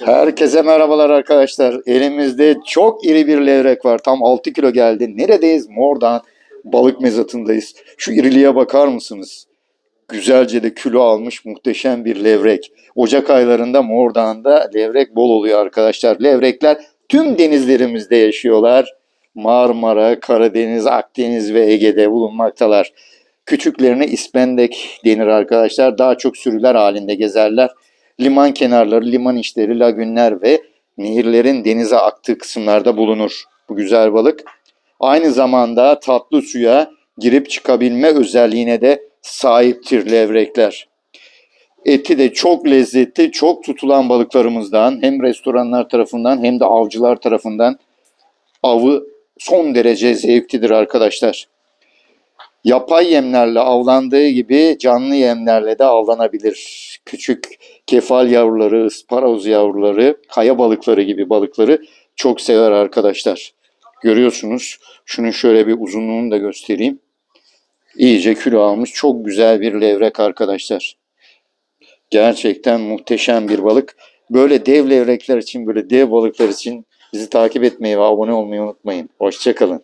Herkese merhabalar arkadaşlar. Elimizde çok iri bir levrek var. Tam 6 kilo geldi. Neredeyiz? Mordan balık mezatındayız. Şu iriliğe bakar mısınız? Güzelce de kilo almış muhteşem bir levrek. Ocak aylarında Mordan'da levrek bol oluyor arkadaşlar. Levrekler tüm denizlerimizde yaşıyorlar. Marmara, Karadeniz, Akdeniz ve Ege'de bulunmaktalar. Küçüklerine ispendek denir arkadaşlar. Daha çok sürüler halinde gezerler. Liman kenarları, liman işleri, lagünler ve nehirlerin denize aktığı kısımlarda bulunur bu güzel balık. Aynı zamanda tatlı suya girip çıkabilme özelliğine de sahiptir levrekler. Eti de çok lezzetli, çok tutulan balıklarımızdan hem restoranlar tarafından hem de avcılar tarafından avı son derece zevklidir arkadaşlar. Yapay yemlerle avlandığı gibi canlı yemlerle de avlanabilir. Küçük kefal yavruları, ısparoz yavruları, kaya balıkları gibi balıkları çok sever arkadaşlar. Görüyorsunuz. Şunun şöyle bir uzunluğunu da göstereyim. İyice kilo almış. Çok güzel bir levrek arkadaşlar. Gerçekten muhteşem bir balık. Böyle dev levrekler için, böyle dev balıklar için bizi takip etmeyi ve abone olmayı unutmayın. Hoşçakalın.